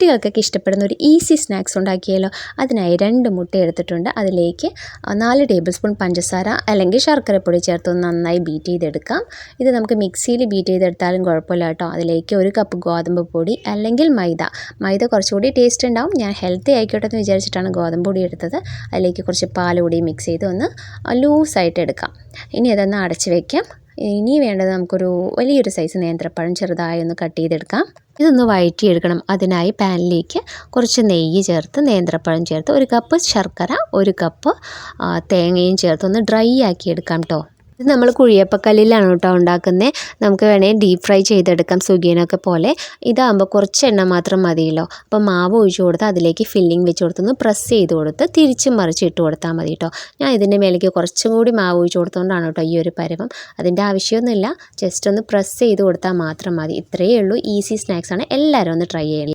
കുട്ടികൾക്കൊക്കെ ഇഷ്ടപ്പെടുന്ന ഒരു ഈസി സ്നാക്സ് ഉണ്ടാക്കിയാലോ? അതിനായി രണ്ട് മുട്ട എടുത്തിട്ടുണ്ട്. അതിലേക്ക് നാല് ടേബിൾ സ്പൂൺ പഞ്ചസാര അല്ലെങ്കിൽ ശർക്കരപ്പൊടി ചേർത്ത് നന്നായി ബീറ്റ് ചെയ്തെടുക്കാം. ഇത് നമുക്ക് മിക്സിയിൽ ബീറ്റ് ചെയ്തെടുത്താലും കുഴപ്പമില്ല കേട്ടോ. അതിലേക്ക് ഒരു കപ്പ് ഗോതമ്പ് പൊടി അല്ലെങ്കിൽ മൈദ. മൈദ കുറച്ചുകൂടി ടേസ്റ്റ് ഉണ്ടാവും. ഞാൻ ഹെൽത്തി ആയിക്കോട്ടെ എന്ന് വിചാരിച്ചിട്ടാണ് ഗോതമ്പ് പൊടി എടുത്തത്. അതിലേക്ക് കുറച്ച് പാൽ കൂടി മിക്സ് ചെയ്ത് ഒന്ന് ലൂസായിട്ട് എടുക്കാം. ഇനി അതൊന്ന് അടച്ച് വയ്ക്കാം ഇനി വേണ്ടത് നമുക്കൊരു വലിയൊരു സൈസ് നേന്ത്രപ്പഴം ചെറുതായി ഒന്ന് കട്ട് ചെയ്തെടുക്കാം. ഇതൊന്ന് വഴറ്റിയെടുക്കണം. അതിനായി പാനിലേക്ക് കുറച്ച് നെയ്യ് ചേർത്ത് നേന്ത്രപ്പഴം ചേർത്ത് ഒരു കപ്പ് ശർക്കര ഒരു കപ്പ് തേങ്ങയും ചേർത്ത് ഒന്ന് ഡ്രൈ ആക്കി എടുക്കാം കേട്ടോ ഇത് നമ്മൾ കുഴിയപ്പക്കല്ലിലാണ് കേട്ടോ ഉണ്ടാക്കുന്നത് നമുക്ക് വേണമെങ്കിൽ ഡീപ്പ് ഫ്രൈ ചെയ്തെടുക്കാം സുഖീനൊക്കെ പോലെ. ഇതാകുമ്പോൾ കുറച്ച് എണ്ണ മാത്രം മതിയല്ലോ. അപ്പോൾ മാവ് ഒഴിച്ച് കൊടുത്ത് അതിലേക്ക് ഫില്ലിംഗ് വെച്ച് കൊടുത്തൊന്ന് പ്രസ് ചെയ്ത് കൊടുത്ത് തിരിച്ചും മറിച്ച് ഇട്ട് കൊടുത്താൽ മതി കേട്ടോ. ഞാൻ ഇതിന്റെ മേലേക്ക് കുറച്ചും കൂടി മാവ് ഒഴിച്ച് കൊടുത്തുകൊണ്ടാണ് കേട്ടോ ഈ ഒരു പരവം. അതിന്റെ ആവശ്യമൊന്നുമില്ല. ജസ്റ്റ് ഒന്ന് പ്രസ് ചെയ്ത് കൊടുത്താൽ മാത്രം മതി. ഇത്രയേ ഉള്ളൂ. ഈസി സ്നാക്സാണ് എല്ലാവരും ഒന്ന് ട്രൈ ചെയ്യണം.